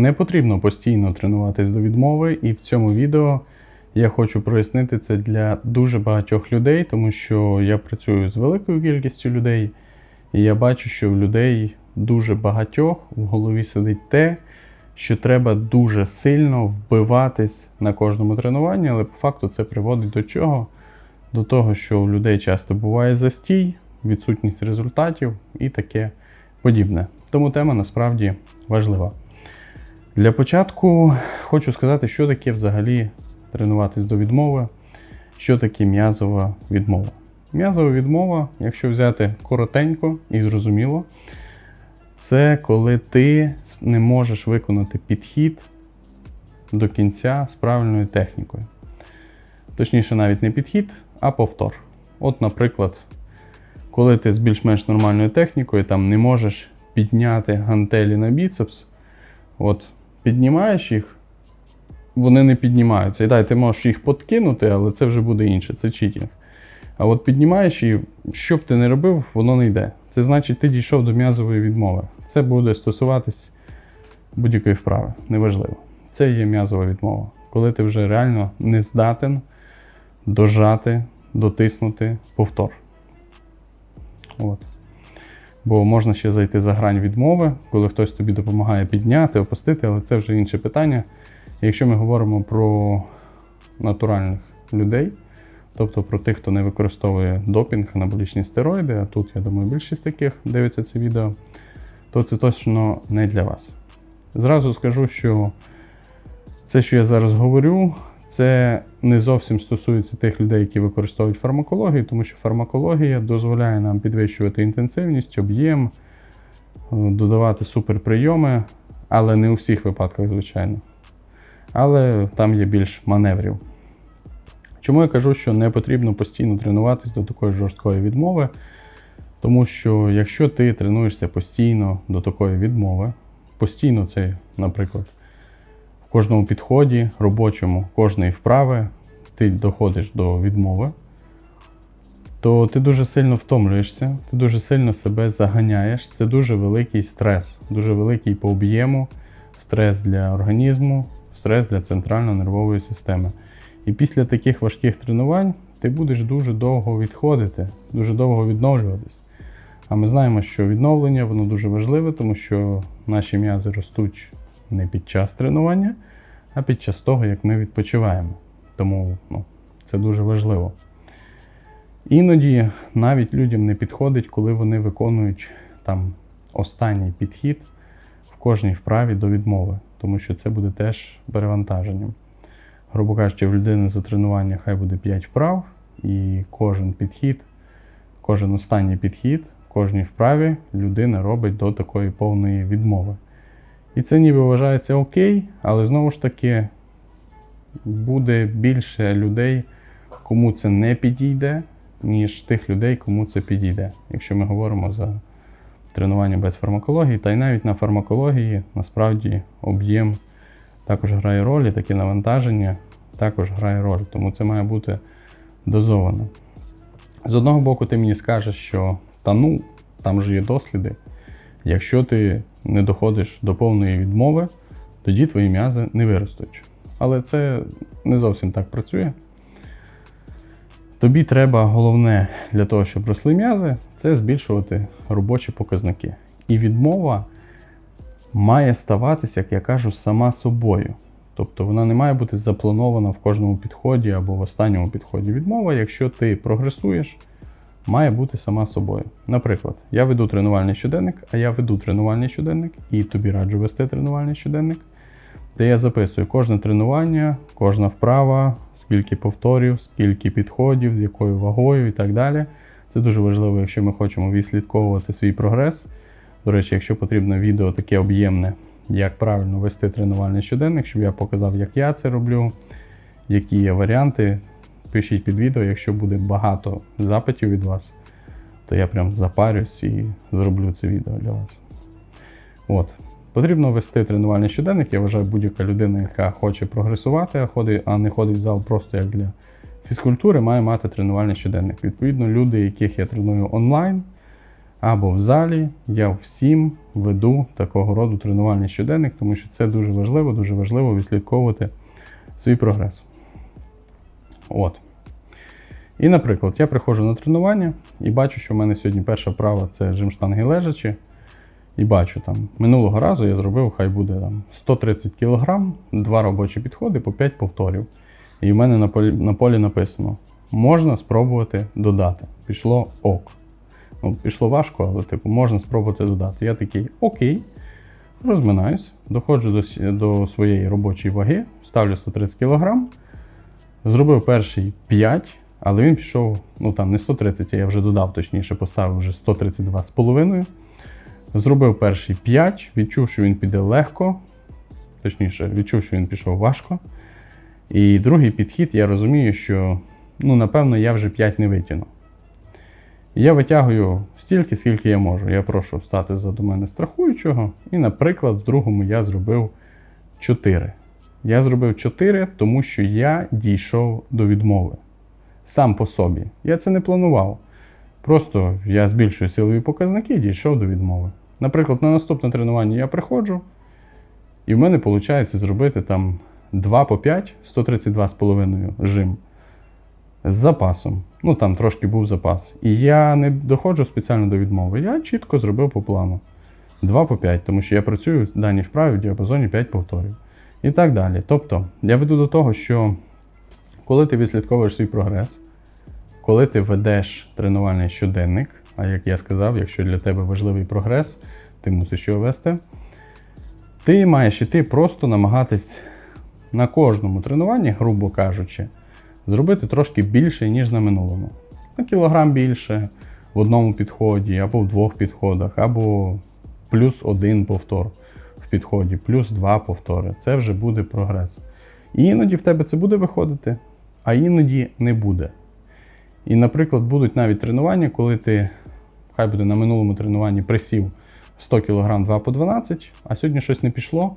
Не потрібно постійно тренуватись до відмови, і в цьому відео я хочу прояснити це для дуже багатьох людей, тому що я працюю з великою кількістю людей, і я бачу, що в людей дуже багатьох в голові сидить те, що треба дуже сильно вбиватись на кожному тренуванні, але по факту це приводить до чого? До того, що у людей часто буває застій, відсутність результатів і таке подібне. Тому тема насправді важлива. Для початку хочу сказати, що таке взагалі тренуватись до відмови, що таке м'язова відмова. М'язова відмова, якщо взяти коротенько і зрозуміло, це коли ти не можеш виконати підхід до кінця з правильною технікою. Точніше, навіть не підхід, а повтор. От, наприклад, коли ти з більш-менш нормальною технікою там не можеш підняти гантелі на біцепс, от піднімаєш їх, вони не піднімаються. І дай, ти можеш їх подкинути, але це вже буде інше, це читінг. А от піднімаєш і що б ти не робив, воно не йде. Це значить, ти дійшов до м'язової відмови. Це буде стосуватись будь-якої вправи, неважливо. Це є м'язова відмова. Коли ти вже реально не здатен дожати, дотиснути повтор. От. Бо можна ще зайти за грань відмови, коли хтось тобі допомагає підняти, опустити, але це вже інше питання. Якщо ми говоримо про натуральних людей, тобто про тих, хто не використовує допінг, анаболічні стероїди, а тут, я думаю, більшість таких дивиться це відео, то це точно не для вас. Зразу скажу, що це, що я зараз говорю, це не зовсім стосується тих людей, які використовують фармакологію, тому що фармакологія дозволяє нам підвищувати інтенсивність, об'єм, е, додавати суперприйоми, але не у всіх випадках, звичайно. Але там є більш маневрів. Чому я кажу, що не потрібно постійно тренуватись до такої жорсткої відмови? Тому що якщо ти тренуєшся постійно до такої відмови, постійно це, наприклад, в кожному підході, робочому, кожної вправи, ти доходиш до відмови, то ти дуже сильно втомлюєшся, ти дуже сильно себе заганяєш. Це дуже великий стрес, дуже великий по об'єму, стрес для організму, стрес для центрально-нервової системи. І після таких важких тренувань ти будеш дуже довго відходити, дуже довго відновлюватись. А ми знаємо, що відновлення воно дуже важливе, тому що наші м'язи ростуть не під час тренування, а під час того, як ми відпочиваємо. Тому ну, це дуже важливо. Іноді навіть людям не підходить, коли вони виконують там останній підхід в кожній вправі до відмови, тому що це буде теж перевантаженням. Грубо кажучи, в людини за тренування хай буде 5 вправ, і кожен підхід, кожен останній підхід в кожній вправі людина робить до такої повної відмови. І це ніби вважається окей, але знову ж таки буде більше людей, кому це не підійде, ніж тих людей, кому це підійде. Якщо ми говоримо за тренування без фармакології, та й навіть на фармакології насправді об'єм також грає роль, і таке навантаження також грає роль, тому це має бути дозовано. З одного боку, ти мені скажеш, що та ну, там же є досліди. Якщо ти не доходиш до повної відмови, тоді твої м'язи не виростуть. Але це не зовсім так працює. Тобі треба головне для того, щоб росли м'язи, це збільшувати робочі показники. І відмова має ставатися, як я кажу, сама собою. Тобто вона не має бути запланована в кожному підході або в останньому підході. Відмова, якщо ти прогресуєш, має бути сама собою. Наприклад, я веду тренувальний щоденник, а я веду тренувальний щоденник і тобі раджу вести тренувальний щоденник, де я записую кожне тренування, кожна вправа, скільки повторів, скільки підходів, з якою вагою і так далі. Це дуже важливо, якщо ми хочемо відслідковувати свій прогрес. До речі, якщо потрібно відео таке об'ємне, як правильно вести тренувальний щоденник, щоб я показав, як я це роблю, які є варіанти. Пишіть під відео, якщо буде багато запитів від вас, то я прям запарюсь і зроблю це відео для вас. От. Потрібно вести тренувальний щоденник. Я вважаю, будь-яка людина, яка хоче прогресувати, а не ходить в зал просто як для фізкультури, має мати тренувальний щоденник. Відповідно, люди, яких я треную онлайн, або в залі, я всім веду такого роду тренувальний щоденник, тому що це дуже важливо, дуже важливо відслідковувати свій прогрес. От. І, наприклад, я приходжу на тренування і бачу, що в мене сьогодні перша вправа це жим штанги лежачі. І бачу, там минулого разу я зробив, хай буде там 130 кг, два робочі підходи по 5 повторів. І в мене на полі, на полі написано: можна спробувати додати. Пішло ок. Ну, пішло важко, але типу, можна спробувати додати. Я такий окей, розминаюсь, доходжу до, до своєї робочої ваги, ставлю 130 кг, зробив перший 5, але він пішов, ну там не 130, а я вже додав, точніше, поставив вже 132,5. Зробив перший 5, відчув, що він піде легко. Точніше, відчув, що він пішов важко. І другий підхід, я розумію, що ну, напевно я вже 5 не витягну. Я витягую стільки, скільки я можу. Я прошу стати за до мене страхуючого. І, наприклад, в другому я зробив 4. Я зробив 4, тому що я дійшов до відмови. Сам по собі. Я це не планував. Просто я збільшую силові показники і дійшов до відмови. Наприклад, на наступне тренування я приходжу, і в мене виходить зробити там 2 по 5, 132,5 жим з запасом. Ну там трошки був запас. І я не доходжу спеціально до відмови. Я чітко зробив по плану 2 по 5, тому що я працюю в даній вправі в діапазоні 5 повторів. І так далі. Тобто, я веду до того, що коли ти відслідковуєш свій прогрес, коли ти ведеш тренувальний щоденник, а як я сказав, якщо для тебе важливий прогрес, ти мусиш його вести, ти маєш іти просто намагатись на кожному тренуванні, грубо кажучи, зробити трошки більше, ніж на минулому. На кілограм більше в одному підході, або в двох підходах, або плюс один повтор підході, плюс два повтори. Це вже буде прогрес. І іноді в тебе це буде виходити, а іноді не буде. І, наприклад, будуть навіть тренування, коли ти, хай буде на минулому тренуванні присів 100 кг 2 по 12, а сьогодні щось не пішло.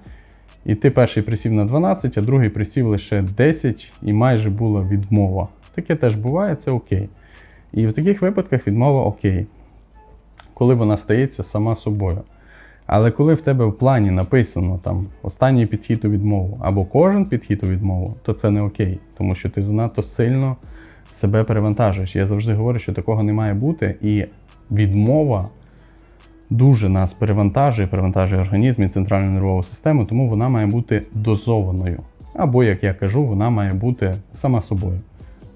І ти перший присів на 12, а другий присів лише 10, і майже була відмова. Таке теж буває, це окей. І в таких випадках відмова окей, коли вона стається сама собою. Але коли в тебе в плані написано там останній підхід у відмову або кожен підхід у відмову, то це не окей, тому що ти занадто сильно себе перевантажуєш. Я завжди говорю, що такого не має бути, і відмова дуже нас перевантажує, перевантажує організм і центральну нервову систему, тому вона має бути дозованою. Або, як я кажу, вона має бути сама собою.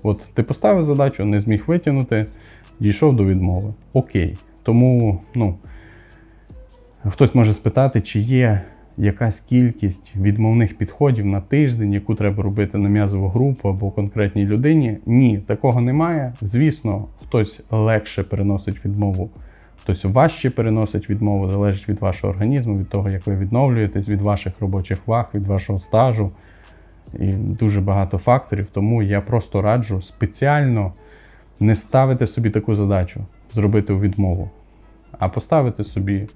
От ти поставив задачу, не зміг витягнути, дійшов до відмови. Окей. Тому, ну, хтось може спитати, чи є якась кількість відмовних підходів на тиждень, яку треба робити на м'язову групу або конкретній людині. Ні, такого немає. Звісно, хтось легше переносить відмову, хтось важче переносить відмову, залежить від вашого організму, від того, як ви відновлюєтесь, від ваших робочих ваг, від вашого стажу. І дуже багато факторів. Тому я просто раджу спеціально не ставити собі таку задачу зробити відмову, а поставити собі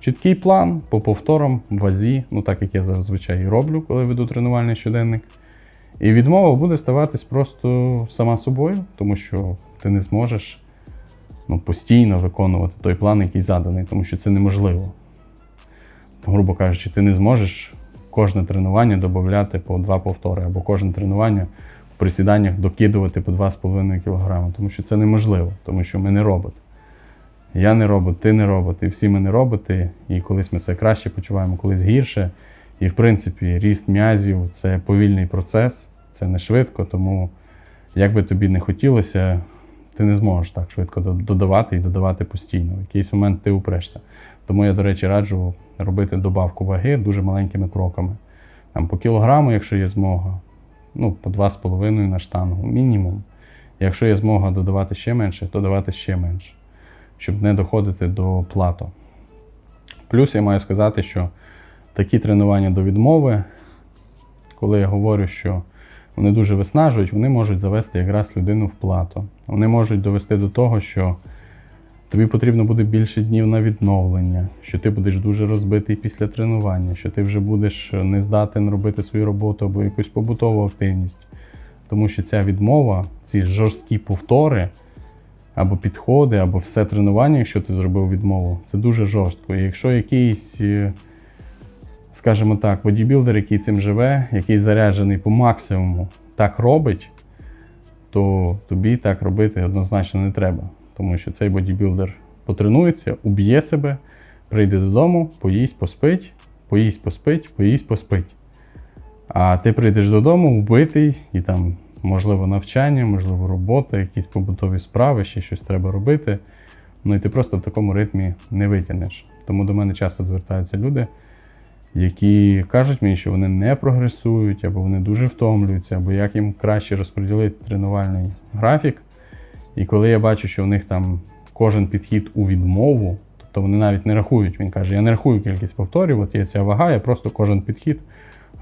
чіткий план по повторам, вазі, ну так як я зазвичай і роблю, коли веду тренувальний щоденник. І відмова буде ставатись просто сама собою, тому що ти не зможеш ну, постійно виконувати той план, який заданий, тому що це неможливо. Грубо кажучи, ти не зможеш кожне тренування додати по два повтори, або кожне тренування в присіданнях докидувати по 2,5 кг, тому що це неможливо, тому що ми не робот. Я не робот, ти не робот, і всі ми не роботи, і колись ми все краще почуваємо, колись гірше. І в принципі, ріст м'язів це повільний процес, це не швидко, тому як би тобі не хотілося, ти не зможеш так швидко додавати і додавати постійно. В якийсь момент ти упрешся. Тому я, до речі, раджу робити добавку ваги дуже маленькими кроками. Там по кілограму, якщо є змога, ну, по 2,5 на штангу, мінімум. Якщо є змога додавати ще менше, то давати ще менше, щоб не доходити до плато. Плюс я маю сказати, що такі тренування до відмови, коли я говорю, що вони дуже виснажують, вони можуть завести якраз людину в плато. Вони можуть довести до того, що тобі потрібно буде більше днів на відновлення, що ти будеш дуже розбитий після тренування, що ти вже будеш не здатен робити свою роботу або якусь побутову активність. Тому що ця відмова, ці жорсткі повтори, або підходи, або все тренування, якщо ти зробив відмову, це дуже жорстко. І якщо якийсь, е, скажімо так, бодібілдер, який цим живе, який заряджений по максимуму, так робить, то тобі так робити однозначно не треба. Тому що цей бодібілдер потренується, уб'є себе, прийде додому, поїсть, поспить, поїсть, поспить, поїсть, поспить. А ти прийдеш додому, вбитий, і там, можливо, навчання, можливо, робота, якісь побутові справи, ще щось треба робити. Ну і ти просто в такому ритмі не витягнеш. Тому до мене часто звертаються люди, які кажуть мені, що вони не прогресують, або вони дуже втомлюються, або як їм краще розподілити тренувальний графік. І коли я бачу, що в них там кожен підхід у відмову, тобто вони навіть не рахують. Він каже, я не рахую кількість повторів, от є ця вага, я просто кожен підхід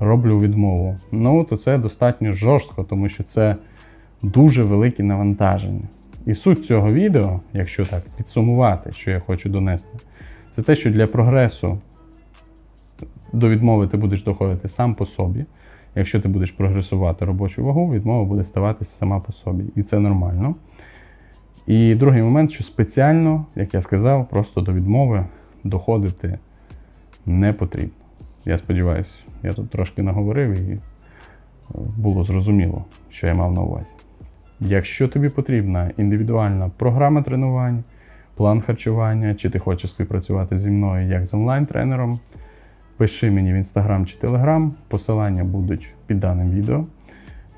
роблю відмову. Ну, то це достатньо жорстко, тому що це дуже велике навантаження. І суть цього відео, якщо так підсумувати, що я хочу донести, це те, що для прогресу до відмови ти будеш доходити сам по собі. Якщо ти будеш прогресувати робочу вагу, відмова буде ставатися сама по собі. І це нормально. І другий момент, що спеціально, як я сказав, просто до відмови доходити не потрібно. Я сподіваюся, я тут трошки наговорив і е, було зрозуміло, що я мав на увазі. Якщо тобі потрібна індивідуальна програма тренувань, план харчування, чи ти хочеш співпрацювати зі мною як з онлайн-тренером, пиши мені в інстаграм чи телеграм, посилання будуть під даним відео.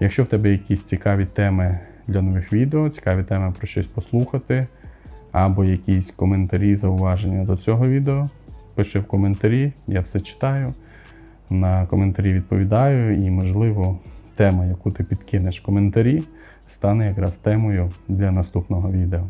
Якщо в тебе якісь цікаві теми для нових відео, цікаві теми про щось послухати, або якісь коментарі, зауваження до цього відео, пиши в коментарі, я все читаю. На коментарі відповідаю, і, можливо, тема, яку ти підкинеш в коментарі, стане якраз темою для наступного відео.